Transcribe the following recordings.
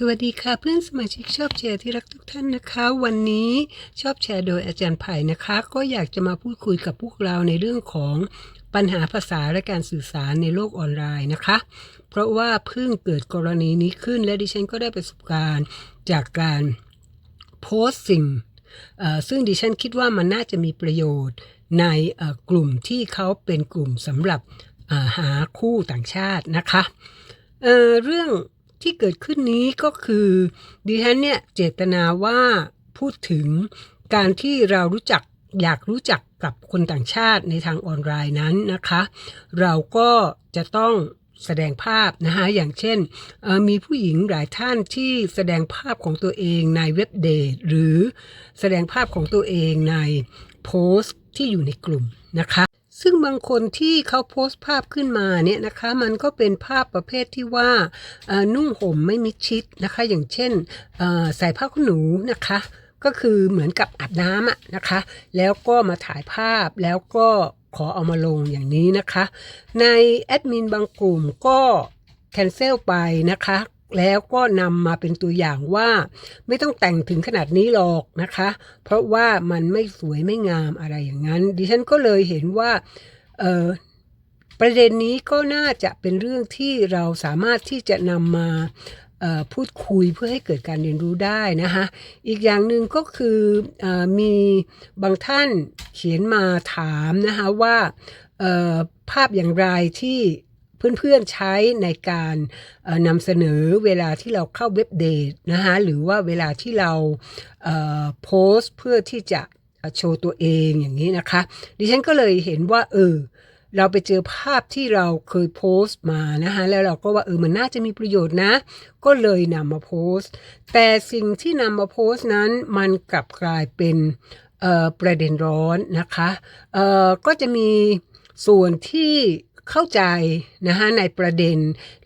สวัสดีค่ะเพื่อนสมาชิกชอบแชร์ที่รักทุกท่านนะคะ วันนี้ชอบแชร์โดยอาจารย์ไผ่นะคะ ก็อยากจะมาพูดคุยกับพวกเราในเรื่องของปัญหาภาษาและการสื่อสารในโลกออนไลน์นะคะ เพราะว่าเพิ่งเกิดกรณีนี้ขึ้นและดิฉันก็ได้ประสบการณ์จากการโพสต์สิ่งซึ่งดิฉันคิดว่ามันน่าจะมีประโยชน์ในกลุ่มที่เขาเป็นกลุ่มสำหรับหาคู่ต่างชาตินะคะเเรื่อง ที่เกิดขึ้นนี้ก็คือดิฉันเนี่ยเจตนาว่าพูดถึงการที่เรารู้จักอยากรู้จักกับคนต่างชาติในทางออนไลน์นั้นนะคะ เราก็จะต้องแสดงภาพนะคะอย่างเช่น มีผู้หญิงหลายท่านที่แสดงภาพของตัวเองในเว็บเดทหรือแสดงภาพของตัวเองในโพสต์ที่อยู่ในกลุ่มนะคะ ซึ่งบางคนที่เขาโพสต์ภาพขึ้นมาเนี่ยนะคะมันก็เป็นภาพประเภทที่ว่านุ่งห่มไม่มิดชิดนะคะ อย่างเช่นใส่ผ้าขนหนูนะคะก็คือเหมือนกับอาบน้ำอะนะคะ แล้วก็มาถ่ายภาพแล้วก็ขอเอามาลงอย่างนี้นะคะ ในแอดมินบางกลุ่มก็แคนเซิลไปนะคะ แล้วก็นำมาเป็นตัวอย่างว่าไม่ต้องแต่งถึงขนาดนี้หรอกนะคะ เพราะว่ามันไม่สวยไม่งามอะไรอย่างนั้น ดิฉันก็เลยเห็นว่าประเด็นนี้ก็น่าจะเป็นเรื่องที่เราสามารถที่จะนำมาพูดคุยเพื่อให้เกิดการเรียนรู้ได้นะคะอีกอย่างหนึ่งก็คืออมีบางท่านเขียนมาถามนะคะว่าภาพอย่างไรที่ เพื่อนๆใช้ในการนำเสนอเวลาที่เราเข้าเว็บเดทนะคะหรือว่าเวลาที่เราโพสต์เพื่อที่จะโชว์ตัวเองอย่างนี้นะคะ ดิฉันก็เลยเห็นว่าเออเราไปเจอภาพที่เราเคยโพสต์มานะคะแล้วเราก็ว่าเออมันน่าจะมีประโยชน์นะ ก็เลยนำมาโพสต์ แต่สิ่งที่นำมาโพสต์นั้นมันกลับกลายเป็นประเด็นร้อนนะคะก็จะมีส่วนที่ เข้าใจนะคะในประเด็น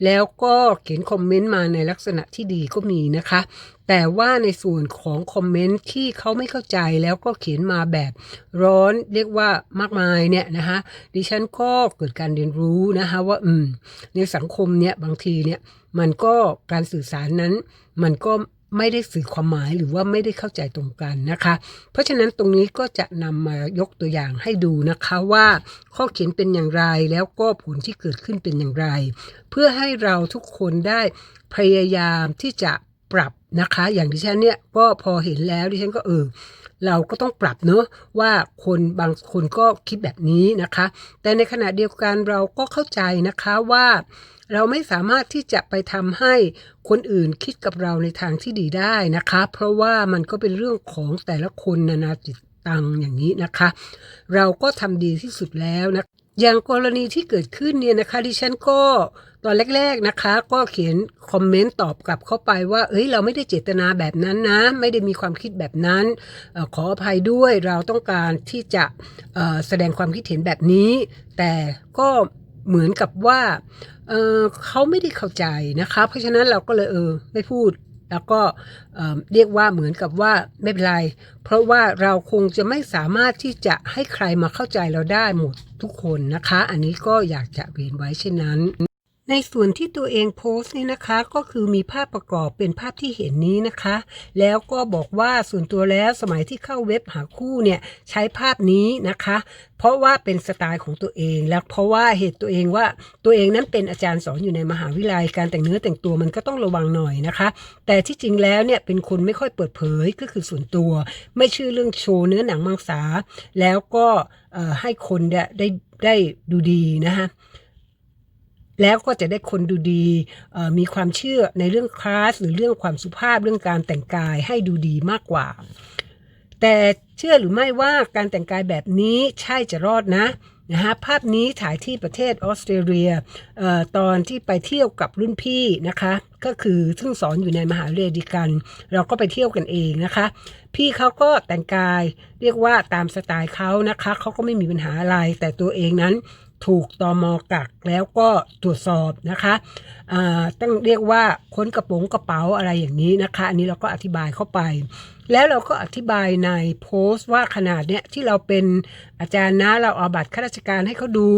แล้วก็เขียนคอมเมนต์มาในลักษณะที่ดีก็มีนะคะ แต่ว่าในส่วนของคอมเมนต์ที่เขาไม่เข้าใจแล้วก็เขียนมาแบบร้อนเรียกว่ามากมายเนี่ยนะคะดิฉันก็เกิดการเรียนรู้นะคะว่าอืมในสังคมเนี่ยบางทีเนี่ยมันก็การสื่อสารนั้นมันก็ ไม่ได้สื่อความหมายหรือว่าไม่ได้เข้าใจตรงกันนะคะ เพราะฉะนั้นตรงนี้ก็จะนำมายกตัวอย่างให้ดูนะคะว่าข้อเขียนเป็นอย่างไรแล้วก็ผลที่เกิดขึ้นเป็นอย่างไร เพื่อให้เราทุกคนได้พยายามที่จะปรับนะคะ อย่างดิฉันเนี่ยก็พอเห็นแล้วดิฉันก็เออ เราก็ต้องปรับเนอะว่าคนบางคนก็คิดแบบนี้นะคะ แต่ในขณะเดียวกันเราก็เข้าใจนะคะว่าเราไม่สามารถที่จะไปทำให้คนอื่นคิดกับเราในทางที่ดีได้นะคะ เพราะว่ามันก็เป็นเรื่องของแต่ละคนนานาจิตตังอย่างนี้นะคะ เราก็ทำดีที่สุดแล้วนะอย่างกรณีที่เกิดขึ้นเนี่ยนะคะดิฉันก็ ตอนแรกๆนะคะ ก็เขียนคอมเมนต์ตอบกลับเข้าไปว่าเอ้ยเราไม่ได้เจตนาแบบนั้นนะ ไม่ได้มีความคิดแบบนั้นออขออภัยด้วยเราต้องการที่จะแสดงความคิดเห็นแบบนี้ แต่ก็เหมือนกับว่าเเขาไม่ได้เข้าใจนะคะ เพราะฉะนั้นเราก็เลยเออไม่พูดแล้วก็เอ่อเรียกว่าเหมือนกับว่าไม่เป็นไร เพราะว่าเราคงจะไม่สามารถที่จะให้ใครมาเข้าใจเราได้หมดทุกคนนะคะ อันนี้ก็อยากจะเรียนไว้เช่นนั้น ในส่วนที่ตัวเองโพสต์นี่นะคะ ก็คือมีภาพประกอบเป็นภาพที่เห็นนี้นะคะ แล้วก็บอกว่าส่วนตัวแล้วสมัยที่เข้าเว็บหาคู่เนี่ยใช้ภาพนี้นะคะ เพราะว่าเป็นสไตล์ของตัวเองแล้วเพราะว่าเหตุตัวเองว่าตัวเองนั้นเป็นอาจารย์สอนอยู่ในมหาวิทยาลัยการแต่งเนื้อแต่งตัวมันก็ต้องระวังหน่อยนะคะ แต่ที่จริงแล้วเนี่ยเป็นคนไม่ค่อยเปิดเผยก็คือส่วนตัว ไม่ชื่อเรื่องโชว์เนื้อหนังมังสาแล้วก็ให้คนได้ได้ได้ดูดีนะคะ แล้วก็จะได้คนดูดีมีความเชื่อในเรื่องคลาสหรือเรื่องความสุภาพเรื่องการแต่งกายให้ดูดีมากกว่า แต่เชื่อหรือไม่ว่าการแต่งกายแบบนี้ใช่จะรอดนะนะฮะภาพนี้ถ่ายที่ประเทศออสเตรเลียตอนที่ไปเที่ยวกับรุ่นพี่นะคะ ก็คือซึ่งสอนอยู่ในมหาวิทยาลัยดีกัน เราก็ไปเที่ยวกันเองนะคะ พี่เขาก็แต่งกายเรียกว่าตามสไตล์เขานะคะเขาก็ไม่มีปัญหาอะไรแต่ตัวเองนั้น ถูกตอมอกักแล้วก็ตรวจสอบนะคะต้องเรียกว่าค้นกระโป๋งกระเป๋าอะไรอย่างนี้นะคะ อันนี้เราก็อธิบายเข้าไป แล้วเราก็อธิบายในโพสต์ว่าขนาดเนี้ยที่เราเป็นอาจารย์นะเราเอาบัตรข้าราชการให้เขาดู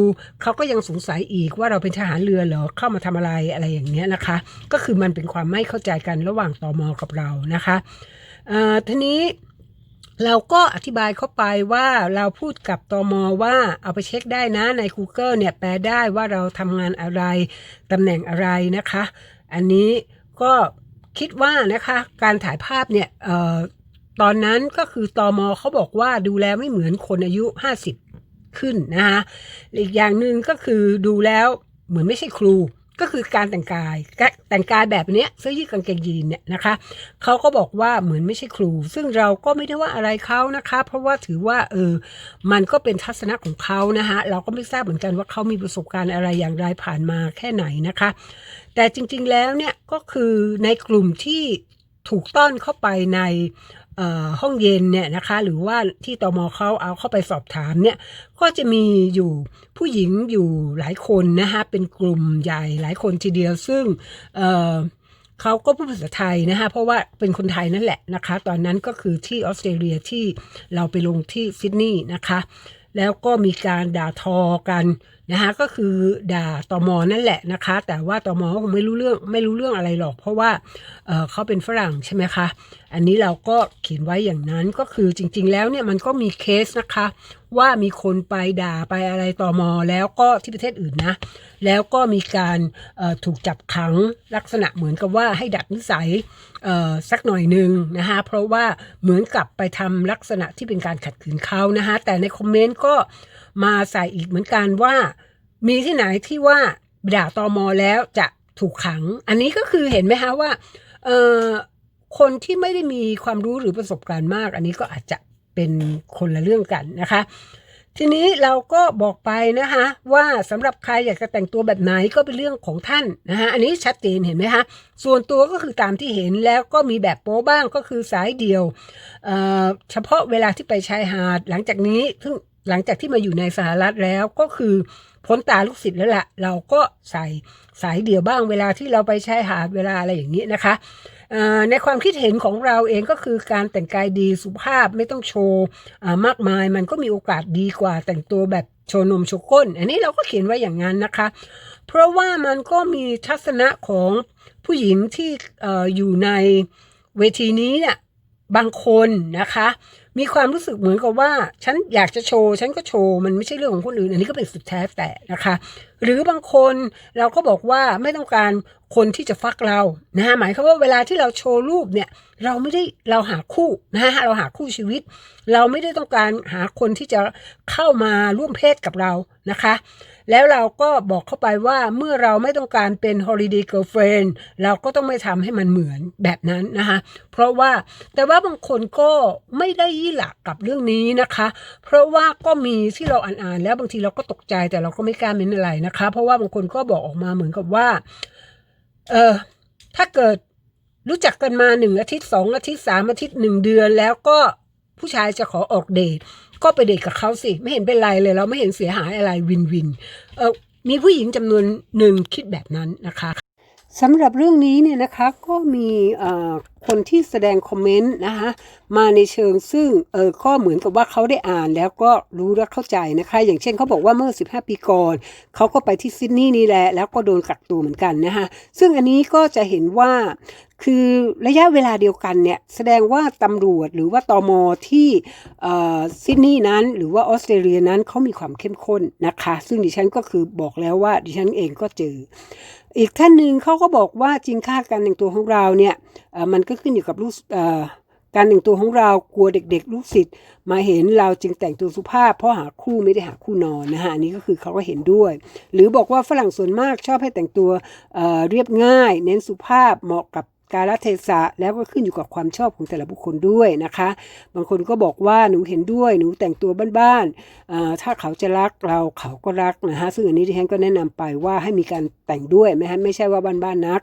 เขาก็ยังสงสัยอีกว่าเราเป็นทหารเรือเหรอเข้ามาทำอะไรอะไรอย่างเงี้ยนะคะ ก็คือมันเป็นความไม่เข้าใจกันระหว่างตอมอกับเรานะคะเอ่อทีนี้ เราก็อธิบายเข้าไปว่าเราพูดกับตอมอว่าเอาไปเช็คได้นะใน Google เนี่ยแปลได้ว่าเราทำงานอะไรตำแหน่งอะไรนะคะ อันนี้ก็คิดว่านะคะการถ่ายภาพเนี่ยออตอนนั้นก็คือตอมอเขาบอกว่าดูแลไม่เหมือนคนอายุ 50 ขึ้นนะคะอีกอย่างหนึ่งก็คือดูแล้วเหมือนไม่ใช่ครู ก็คือการแต่งกายแต่งกายแบบเนี้ยเสื้อยืดกางเกงยีนเนี่ยนะคะเขาก็บอกว่าเหมือนไม่ใช่ครู ซึ่งเราก็ไม่ได้ว่าอะไรเขานะคะ เพราะว่าถือว่าเออมันก็เป็นทัศนะของเขานะคะเราก็ไม่ทราบเหมือนกันว่าเขามีประสบการณ์อะไรอย่างไรผ่านมาแค่ไหนนะคะ แต่จริงๆแล้วเนี่ยก็คือในกลุ่มที่ถูกต้อนเข้าไปใน ห้องเย็นเนี่ยนะคะ หรือว่าที่ตมเขาเอาเข้าไปสอบถามเนี่ยก็จะมีอยู่ผู้หญิงอยู่หลายคนนะคะเป็นกลุ่มใหญ่หลายคนทีเดียวซึ่งเเขาก็พูดภาษาไทยนะคะเพราะว่าเป็นคนไทยนั่นแหละนะคะ ตอนนั้นก็คือที่ออสเตรเลียที่เราไปลงที่ซิดนีย์นะคะ แล้วก็มีการด่าทอกันนะคะก็คือด่าตอมอนั่นแหละนะคะ แต่ว่าตอมอคงไม่รู้เรื่องไม่รู้เรื่องอะไรหรอก เพราะว่าเเขาเป็นฝรั่งใช่ไหมคะ อันนี้เราก็เขียนไว้อย่างนั้นก็คือจริง ๆ แล้วเนี่ยมันก็มีเคสนะคะ ว่ามีคนไปด่าไปอะไรต่อมอ แล้วก็ที่ประเทศอื่นนะ แล้วก็มีการถูกจับขังลักษณะเหมือนกับว่าให้ดัดนิสัยสักหน่อยหนึ่งนะคะเพราะว่าเหมือนกับไปทำลักษณะที่เป็นการขัดขืนเขานะคะแต่ในคอมเมนต์ก็มาใส่อีกเหมือนกันว่า มีที่ไหนที่ว่าด่าตอมอแล้วจะถูกขัง อันนี้ก็คือเห็นไหมคะว่าคนที่ไม่ได้มีความรู้หรือประสบการณ์มาก อันนี้ก็อาจจะ เป็นคนละเรื่องกันนะคะ ทีนี้เราก็บอกไปนะคะว่าสำหรับใครอยากจะแต่งตัวแบบไหนก็เป็นเรื่องของท่านนะคะอันนี้ชัดเจนเห็นไหมคะส่วนตัวก็คือตามที่เห็นแล้วก็มีแบบโป๊บ้างก็คือสายเดียวเเฉพาะเวลาที่ไปชายหาดหลังจากนี้ซึ่งหลังจากที่มาอยู่ในสหรัฐแล้วก็คือพ้นตาลูกศิษย์แล้วละ่ะ เราก็ใส่สายเดี่ยวบ้างเวลาที่เราไปชายหาดเวลาอะไรอย่างนี้นะคะ ในความคิดเห็นของเราเองก็คือการแต่งกายดีสุภาพไม่ต้องโชว์มากมาย มันก็มีโอกาสดีกว่าแต่งตัวแบบโชว์นมโชว์ก้น อันนี้เราก็เขียนไว้อย่างนั้นนะคะ เพราะว่ามันก็มีทัศนะของผู้หญิงที่เอ่ออยู่ในเวทีนี้เนี่ยบางคนนะคะ มีความรู้สึกเหมือนกับว่า ฉันอยากจะโชว์ ฉันก็โชว์ มันไม่ใช่เรื่องของคนอื่น อันนี้ก็เป็นสุดแท้แต่นะคะ หรือบางคนเราก็บอกว่าไม่ต้องการคนที่จะฟักเรานะหมายความว่าเวลาที่เราโชว์รูปเนี่ย เราไม่ได้เราหาคู่นะฮะเราหาคู่ชีวิต เราไม่ได้ต้องการหาคนที่จะเข้ามาร่วมเพศกับเรานะคะ แล้วเราก็บอกเข้าไปว่าเมื่อเราไม่ต้องการเป็น holiday girlfriend เราก็ต้องไม่ทำให้มันเหมือนแบบนั้นนะคะเพราะว่าแต่ว่าบางคนก็ไม่ได้ยี่หลักกับเรื่องนี้นะคะ เพราะว่าก็มีที่เราอ่านๆแล้วบางทีเราก็ตกใจแต่เราก็ไม่กล้าเม้นอะไรนะคะ เพราะว่าบางคนก็บอกออกมาเหมือนกับว่าเออถ้าเกิดรู้จักกันมาหนึ่งอาทิตย์สองอาทิตย์สามอาทิตย์หนึ่งเดือน แล้วก็ผู้ชายจะขอออกเดท ก็ไปเดทกับเขาสิ ไม่เห็นเป็นไรเลย เราไม่เห็นเสียหายอะไรวินวิน เออมีผู้หญิงจำนวนหนึ่งคิดแบบนั้นนะคะ สำหรับเรื่องนี้เนี่ยนะคะก็มีคนที่แสดงคอมเมนต์นะคะมาในเชิงซึ่งเออก็เหมือนกับว่าเขาได้อ่านแล้วก็รู้และเข้าใจนะคะ อย่างเช่นเขาบอกว่าเมื่อ 15 ปีก่อนเขาก็ไปที่ซิดนีย์นี่แหละแล้วก็โดนกักตัวเหมือนกันนะคะซึ่งอันนี้ก็จะเห็นว่าคือระยะเวลาเดียวกันเนี่ยแสดงว่าตำรวจหรือว่าตอมอที่ซิดนีย์นั้น หรือว่าออสเตรเลียนั้นเขามีความเข้มข้นนะคะ ซึ่งดิฉันก็คือบอกแล้วว่าดิฉันเองก็เจอ อีกท่านหนึ่งเขาก็บอกว่าจริงค่าการแต่งตัวของเราเนี่ยมันก็ขึ้นอยู่กับลูกการแต่งตัวของเรากลัวเด็กๆ ลูกศิษย์มาเห็นเราจึงแต่งตัวสุภาพ เพราะหาคู่ไม่ได้หาคู่นอนนะฮะอันนี้ก็คือเขาก็เห็นด้วย หรือบอกว่าฝรั่งส่วนมากชอบให้แต่งตัวเเรียบง่าย เน้นสุภาพเหมาะกับ กาลเทศะแล้วก็ขึ้นอยู่กับความชอบของแต่ละบุคคลด้วยนะคะ บางคนก็บอกว่าหนูเห็นด้วยหนูแต่งตัวบ้านๆถ้าเขาจะรักเราเขาก็รักนะฮะซึ่งอันนี้ที่ฉันก็แนะนำไปว่าให้มีการแต่งด้วยไม่ฮะไม่ใช่ว่าบ้านๆนัก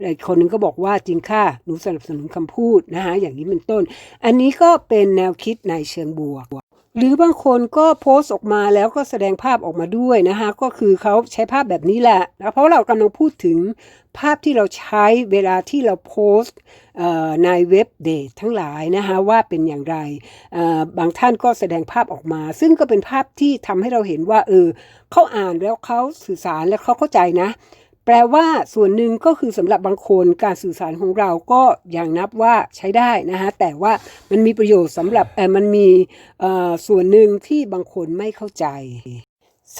อีกคนหนึงก็บอกว่าจริงค่ะ หนูสนับสนุนคำพูดนะฮะอย่างนี้เป็นต้น อันนี้ก็เป็นแนวคิดในเชิงบวก หรือบางคนก็โพสต์ออกมาแล้วก็แสดงภาพออกมาด้วยนะคะก็คือเขาใช้ภาพแบบนี้แหละนะเพราะเรากำลังพูดถึงภาพที่เราใช้เวลาที่เราโพสต์ในเว็บเดททั้งหลายนะคะว่าเป็นอย่างไร บางท่านก็แสดงภาพออกมา ซึ่งก็เป็นภาพที่ทำให้เราเห็นว่าเออเขาอ่านแล้วเขาสื่อสารแล้วเขาเข้าใจนะ แปลว่าส่วนหนึ่งก็คือสำหรับบางคนการสื่อสารของเราก็ยังนับว่าใช้ได้นะคะแต่ว่ามันมีประโยชน์สำหรับเออมันมีอ่อส่วนหนึ่งที่บางคนไม่เข้าใจ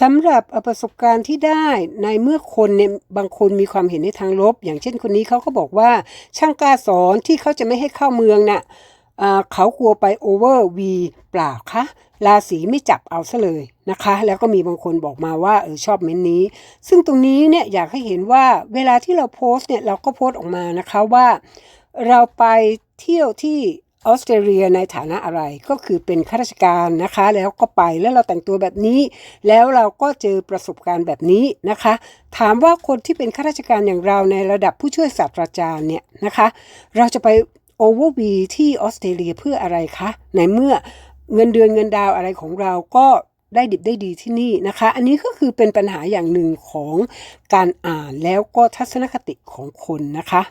สำหรับประสบการณ์ที่ได้ในเมื่อคนเนี่ยบางคนมีความเห็นในทางลบ อย่างเช่นคนนี้เขาก็บอกว่าช่างกล้าสอนที่เขาจะไม่ให้เข้าเมืองน่ะเอ่อ เขากลัวไปโอเวอร์วีเปล่าคะราศีไม่จับเอาซะเลยนะคะ แล้วก็มีบางคนบอกมาว่าเออชอบเม้นนี้ ซึ่งตรงนี้เนี่ยอยากให้เห็นว่าเวลาที่เราโพสต์เนี่ยเราก็โพสต์ออกมานะคะว่าเราไปเที่ยวที่ออสเตรเลียในฐานะอะไรก็คือเป็นข้าราชการนะคะ แล้วก็ไปแล้วเราแต่งตัวแบบนี้ แล้วเราก็เจอประสบการณ์แบบนี้นะคะ ถามว่าคนที่เป็นข้าราชการอย่างเราในระดับผู้ช่วยศาสตราจารย์เนี่ยนะคะ เราจะไป โอเวอร์วีที่ออสเตรเลียเพื่ออะไรคะ ในเมื่อเงินเดือนเงินดาวอะไรของเราก็ได้ดิบได้ดีที่นี่นะคะ อันนี้ก็คือเป็นปัญหาอย่างหนึ่งของการอ่านแล้วก็ทัศนคติของคนนะคะ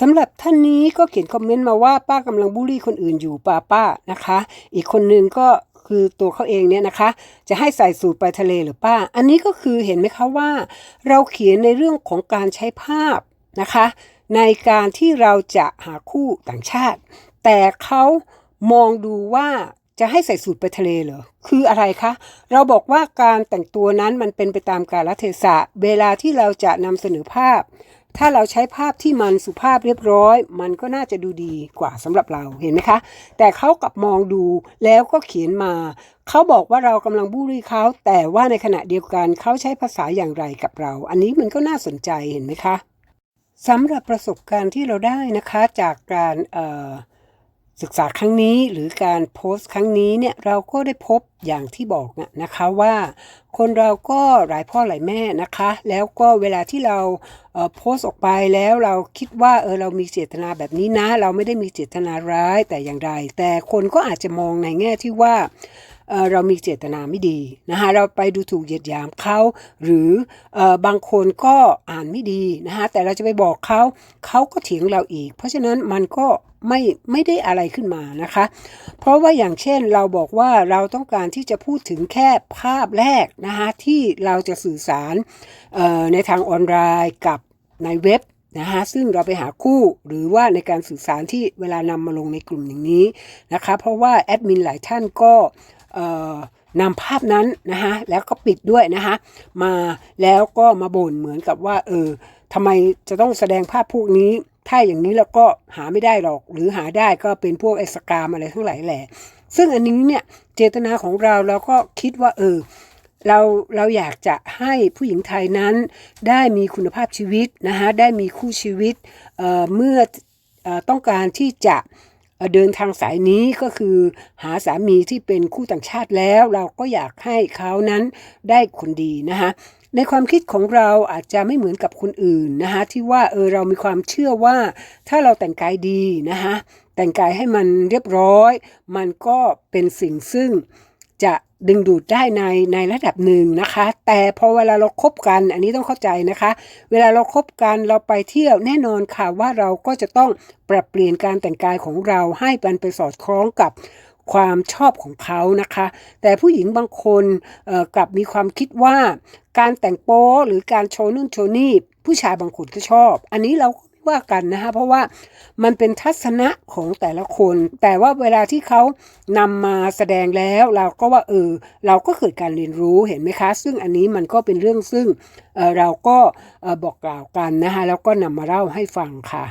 สำหรับท่านนี้ก็เขียนคอมเมนต์มาว่าป้ากำลังบูลลี่คนอื่นอยู่ป้าป้านะคะ อีกคนนึงก็คือตัวเขาเองเนี่ยนะคะ จะให้ใส่สูตรไปทะเลหรือป้า อันนี้ก็คือเห็นไหมคะว่า เราเขียนในเรื่องของการใช้ภาพนะคะ ในการที่เราจะหาคู่ต่างชาติ แต่เขามองดูว่าจะให้ใส่สูตรไปทะเลเหรอ คืออะไรคะ เราบอกว่าการแต่งตัวนั้นมันเป็นไปตามกาลเทศะ เวลาที่เราจะนำเสนอภาพ ถ้าเราใช้ภาพที่มันสุภาพเรียบร้อย มันก็น่าจะดูดีกว่าสำหรับเราเห็นไหมคะ แต่เขากลับมองดูแล้วก็เขียนมา เขาบอกว่าเรากำลังบูลลี่เขา แต่ว่าในขณะเดียวกันเขาใช้ภาษาอย่างไรกับเรา อันนี้มันก็น่าสนใจเห็นไหมคะ สำหรับประสบการณ์ที่เราได้นะคะจากการศึกษาครั้งนี้หรือการโพสต์ครั้งนี้เนี่ยเราก็ได้พบอย่างที่บอกนะนะคะว่าคนเราก็หลายพ่อหลายแม่นะคะ แล้วก็เวลาที่เราเโพสต์ออกไปแล้วเราคิดว่าเออเรามีเจตนาแบบนี้นะ เราไม่ได้มีเจตนาร้ายแต่อย่างไร แต่คนก็อาจจะมองในแง่ที่ว่า เออเรามีเจตนาไม่ดีนะคะเราไปดูถูกเหยียดหยามเขาหรือเออบางคนก็อ่านไม่ดีนะคะแต่เราจะไปบอกเขาเขาก็เถียงเราอีก เพราะฉะนั้นมันก็ไม่ไม่ได้อะไรขึ้นมานะคะ เพราะว่าอย่างเช่นเราบอกว่าเราต้องการที่จะพูดถึงแค่ภาพแรกนะคะที่เราจะสื่อสารเอ่อในทางออนไลน์กับในเว็บนะคะซึ่งเราไปหาคู่หรือว่าในการสื่อสารที่เวลานำมาลงในกลุ่มอย่างนี้นะคะ เพราะว่าแอดมินหลายท่านก็ นำภาพนั้นนะคะแล้วก็ปิดด้วยนะคะมาแล้วก็มาบ่นเหมือนกับว่าเออทำไมจะต้องแสดงภาพพวกนี้ ถ้าอย่างนี้แล้วก็หาไม่ได้หรอก หรือหาได้ก็เป็นพวกไอสกามอะไรทั้งหลายแหละ ซึ่งอันนี้เนี่ยเจตนาของเราเราก็คิดว่าเออเราเราอยากจะให้ผู้หญิงไทยนั้นได้มีคุณภาพชีวิตนะคะได้มีคู่ชีวิตเออเมื่อออต้องการที่จะ เดินทางสายนี้ก็คือหาสามีที่เป็นคู่ต่างชาติแล้ว เราก็อยากให้เขานั้นได้คนดีนะคะในความคิดของเราอาจจะไม่เหมือนกับคนอื่นนะคะที่ว่าเออเรามีความเชื่อว่าถ้าเราแต่งกายดีนะคะแต่งกายให้มันเรียบร้อย มันก็เป็นสิ่งซึ่งจะ ดึงดูดได้ในในระดับหนึ่งนะคะ แต่พอเวลาเราคบกัน อันนี้ต้องเข้าใจนะคะ เวลาเราคบกันเราไปเที่ยวแน่นอนค่ะว่าเราก็จะต้องปรับเปลี่ยนการแต่งกายของเราให้มันไปสอดคล้องกับความชอบของเขานะคะ แต่ผู้หญิงบางคนกลับมีความคิดว่า การแต่งโป๊หรือการโชว์นู่นโชว์นี่ผู้ชายบางคนก็ชอบ อันนี้เรา ว่ากันนะคะเพราะว่ามันเป็นทัศนะของแต่ละคน แต่ว่าเวลาที่เขานำมาแสดงแล้วเราก็ว่าเออเราก็เกิดการเรียนรู้เห็นไหมคะ ซึ่งอันนี้มันก็เป็นเรื่องซึ่งเออเราก็เออบอกกล่าวกันนะคะแล้วก็นำมาเล่าให้ฟังค่ะ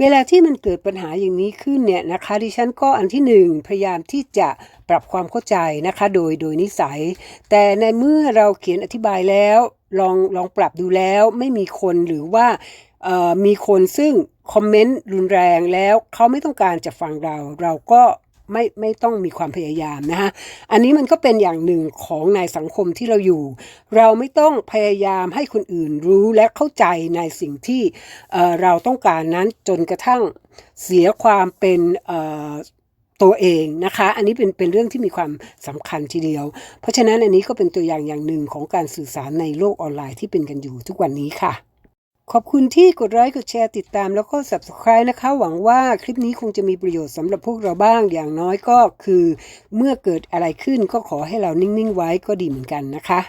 เวลาที่มันเกิดปัญหาอย่างนี้ขึ้นเนี่ยนะคะดิฉันก็อันที่หนึ่งพยายามที่จะปรับความเข้าใจนะคะโดยโดยนิสัย แต่ในเมื่อเราเขียนอธิบายแล้วลองลองปรับดูแล้วไม่มีคนหรือว่า มีคนซึ่งคอมเมนต์รุนแรงแล้วเขาไม่ต้องการจะฟังเรา เราก็ไม่ไม่ต้องมีความพยายามนะคะอันนี้มันก็เป็นอย่างหนึ่งของในสังคมที่เราอยู่ เราไม่ต้องพยายามให้คนอื่นรู้และเข้าใจในสิ่งที่เเราต้องการนั้นจนกระทั่งเสียความเป็นตัวเองนะคะ อันนี้เป็นเป็นเรื่องที่มีความสำคัญทีเดียว เพราะฉะนั้นอันนี้ก็เป็นตัวอย่างอย่างหนึ่งของการสื่อสารในโลกออนไลน์ที่เป็นกันอยู่ทุกวันนี้ค่ะ ขอบคุณที่กดไลค์กดแชร์ติดตามแล้วก็ subscribe นะคะ หวังว่าคลิปนี้คงจะมีประโยชน์สำหรับพวกเราบ้างอย่างน้อยก็คือ เมื่อเกิดอะไรขึ้นก็ขอให้เรานิ่ง ๆ ไว้ก็ดีเหมือนกันนะคะ